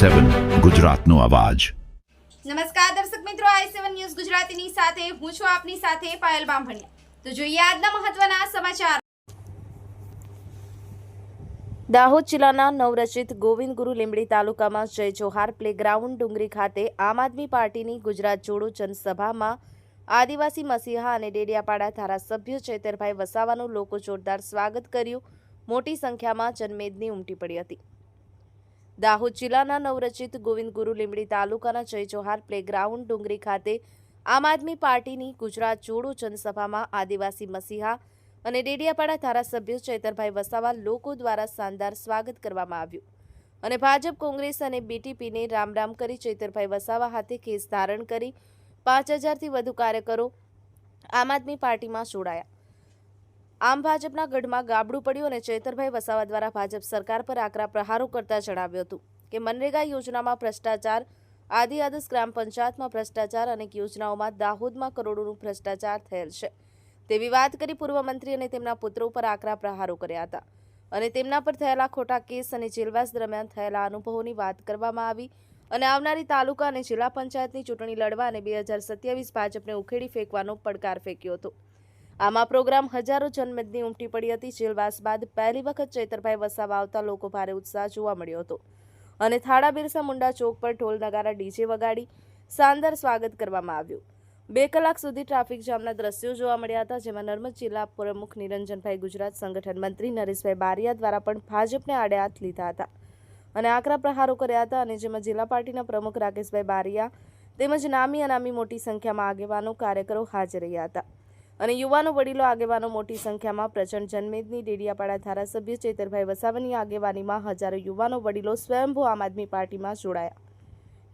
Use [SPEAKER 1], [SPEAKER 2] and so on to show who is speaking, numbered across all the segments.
[SPEAKER 1] સેવન ગુજરાતનો અવાજ.
[SPEAKER 2] નમસ્કાર દર્શક મિત્રો આઈ સેવન ન્યૂઝ ગુજરાતીની સાથે હું છું આપની સાથે પાયલ બામભણિયા. તો જોઈએ આજના મહત્વના સમાચાર. દાહોદ જિલ્લાના નવરચિત ગોવિંદ ગુરુ લીંબડી તાલુકામાં જય જોહાર પ્લેગ્રાઉન્ડ ડુંગરી ખાતે આમ આદમી પાર્ટીની ગુજરાત જોડો જનસભામાં આદિવાસી મસીહા અને ડેડિયાપાડા ધારાસભ્ય ચેતરભાઈ વસાવાનું લોકો જોરદાર સ્વાગત કર્યું. મોટી સંખ્યામાં જનમેદની ઉમટી પડી હતી. દાહોદ જિલ્લાના નવરચિત ગોવિંદ ગુરુ લીમડી તાલુકાના જય જોહાર પ્લેગ્રાઉન્ડ, ડુંગરી ખાતે આમ આદમી પાર્ટીની ગુજરાત જોડો જનસભામાં આદિવાસી મસીહા અને ડેડિયાપાડા ધારાસભ્ય ચૈતરભાઈ વસાવા લોકો દ્વારા શાનદાર સ્વાગત કરવામાં આવ્યું. અને ભાજપ, કોંગ્રેસ અને બીટીપીને રામ રામ કરી ચૈતરભાઈ વસાવા હાથે કેસ ધારણ કરી પાંચ હજારથી વધુ કાર્યકરો આમ આદમી પાર્ટીમાં જોડાયા. આમ ભાજપના ગઢમાં ગાબડું પડ્યું અને ચેતરભાઈ વસાવા દ્વારા ભાજપ સરકાર પર આકરા પ્રહારો કરતા જણાવ્યું હતું કે મનરેગા યોજનામાં ભ્રષ્ટાચાર આદિ આદર્શ ગ્રામ પંચાયતમાં ભ્રષ્ટાચાર અનેક યોજનાઓમાં દાહોદમાં કરોડોનું ભ્રષ્ટાચાર થયેલ છે. તેવી વાત કરી પૂર્વ મંત્રી અને તેમના પુત્રો પર આકરા પ્રહારો કર્યા હતા અને તેમના પર થયેલા ખોટા કેસ અને જેલવાસ દરમિયાન થયેલા અનુભવોની વાત કરવામાં આવી અને આવનારી તાલુકા અને જિલ્લા પંચાયતની ચૂંટણી લડવા અને બે હજાર સત્યાવીસ ભાજપને ઉખેડી ફેંકવાનો પડકાર ફેંક્યો હતો. આમાં પ્રોગ્રામ હજારો જનમેદની ઉમટી પડી હતી. જેલવાસ બાદ પહેલી વખત ચૈતરભાઈ વસાવા આવતા લોકો ભારે ઉત્સાહ જોવા મળ્યો હતો. અને થાળા બિરસા મુંડા ચોક પર ઢોલ નગારા ડીજે વગાડી શાનદાર સ્વાગત કરવામાં આવ્યું. બે કલાક સુધી ટ્રાફિક જામના દ્રશ્યો જોવા મળ્યા હતા, જેમાં નર્મદ જિલ્લા પ્રમુખ નિરંજનભાઈ ગુજરાત, સંગઠન મંત્રી નરેશભાઈ બારિયા દ્વારા પણ ભાજપને આડે હાથ લીધા હતા. અને આકરા પ્રહારો કર્યા હતા અને જેમાં જિલ્લા પાર્ટીના પ્રમુખ રાકેશભાઈ બારિયા તેમજ નામી અનામી મોટી સંખ્યામાં આગેવાનો, કાર્યકરો હાજર રહ્યા હતા. અને યુવાનો વડીલો આગેવાનો મોટી સંખ્યામાં પ્રચંડ જનમેદની ડેડિયાપાડા ધારાસભ્ય ચેતરભાઈ વસાવાની આગેવાનીમાં હજારો યુવાનો વડીલો સ્વયંભૂ આમ આદમી પાર્ટીમાં જોડાયા.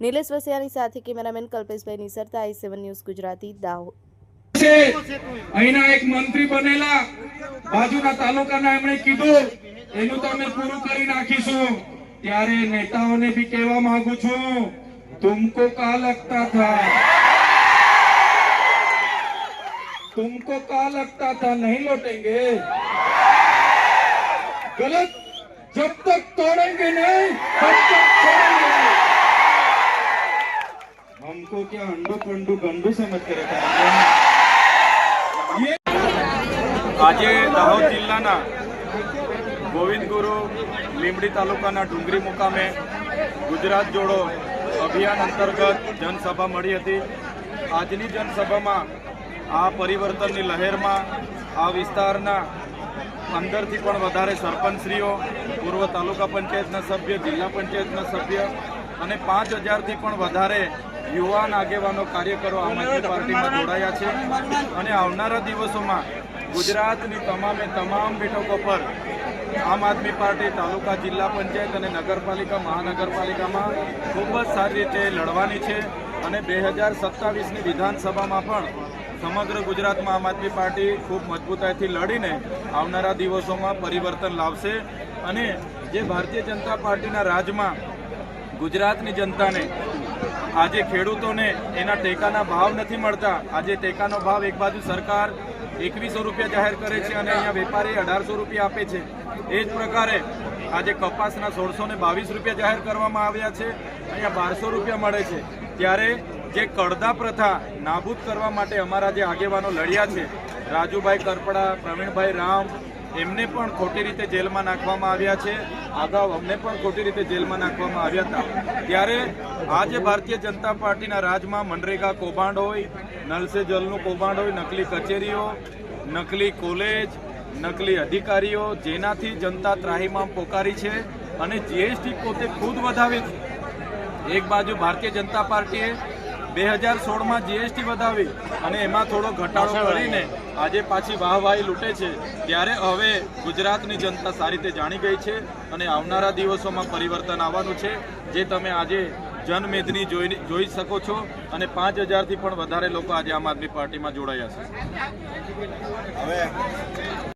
[SPEAKER 2] નિલેશ વસિયાની સાથે cameraman Kalpeshbhai Nisarta, I seven news Gujarati,
[SPEAKER 3] Dahod. અહીંના એક મંત્રી બનેલા બાજુના તાલુકાના એમણે કીધું, એનું તો અમે પૂરું કરી નાખીશું. ત્યારે નેતાઓને બી કહેવા માંગુ છું, તુમકો કા લગતા થા? तुमको क्या लगता था नहीं लौटेंगे गलत जब तक तोड़ेंगे नहीं तब तक छोड़ेंगे नहीं। हमको क्या अंडो पंडू गंडू समझ के रखा है ये
[SPEAKER 4] આજે દાહોદ જિલ્લાના ગોવિંદ ગુરુ લીંબડી તાલુકાના ડુંગરી મુકામે ગુજરાત જોડો અભિયાન અંતર્ગત જનસભા મળી હતી આજની જનસભામાં આ પરિવર્તનની લહેરમાં આ વિસ્તારના અંદરથી પણ વધારે સરપંચશ્રીઓ, પૂર્વ તાલુકા પંચાયતના સભ્ય, જિલ્લા પંચાયતના સભ્ય અને પાંચ હજારથી પણ વધારે યુવાન આગેવાનો કાર્યકરો આમ આદમી પાર્ટીમાં જોડાયા છે. અને આવનારા દિવસોમાં ગુજરાતની તમામે તમામ બેઠકો પર આમ આદમી પાર્ટી તાલુકા, જિલ્લા પંચાયત અને નગરપાલિકા, મહાનગરપાલિકામાં ખૂબ જ સારી રીતે લડવાની છે. અને બે હજાર સત્તાવીસની વિધાનસભામાં પણ સમગ્ર ગુજરાતમાં આમ આદમી પાર્ટી ખૂબ મજબૂતાઈથી લડીને આવનારા દિવસોમાં પરિવર્તન લાવશે. અને જે ભારતીય જનતા પાર્ટીના રાજમાં ગુજરાતની જનતાને આજે ખેડૂતોને એના ટેકાના ભાવ નથી મળતા, આજે ટેકાનો ભાવ એક બાજુ સરકાર એકવીસો રૂપિયા જાહેર કરે છે અને અહીંયા વેપારી અઢારસો રૂપિયા આપે છે. એ જ પ્રકારે આજે કપાસના સોળસો બાવીસ રૂપિયા જાહેર કરવામાં આવ્યા છે. અહીંયા બારસો રૂપિયા મળે છે. ત્યારે જે કડદા પ્રથા નાબૂદ કરવા માટે અમારા જે આગેવાનો લડ્યા છે, રાજુભાઈ કરપડા, પ્રવીણભાઈ રામ, એમને પણ ખોટી રીતે જેલમાં નાખવામાં આવ્યા છે. અગાઉ અમને પણ ખોટી રીતે જેલમાં નાખવામાં આવ્યા હતા. ત્યારે આજે ભારતીય જનતા પાર્ટીના રાજમાં મનરેગા કૌભાંડ હોય નલ સે જલનું કૌભાંડ હોય, નકલી કચેરીઓ, નકલી કોલેજ, નકલી અધિકારીઓ જેનાથી જનતા ત્રાહીમામ પોકારી છે અને જીએસટી પોતે ખુદ વધાવી એક બાજુ ભારતીય જનતા પાર્ટીએ બે હજાર સોળમાં જીએસટી વધાવી અને એમાં થોડો ઘટાડો કરીને આજે પાછી વાહવાહી લૂંટે છે. ત્યારે હવે ગુજરાતની જનતા સારી રીતે જાણી ગઈ છે અને આવનારા દિવસોમાં પરિવર્તન આવવાનું છે જે તમે આજે જનમેદની જોઈ જોઈ શકો છો અને પાંચ હજારથી પણ વધારે લોકો આજે આમ આદમી પાર્ટીમાં જોડાયા છે.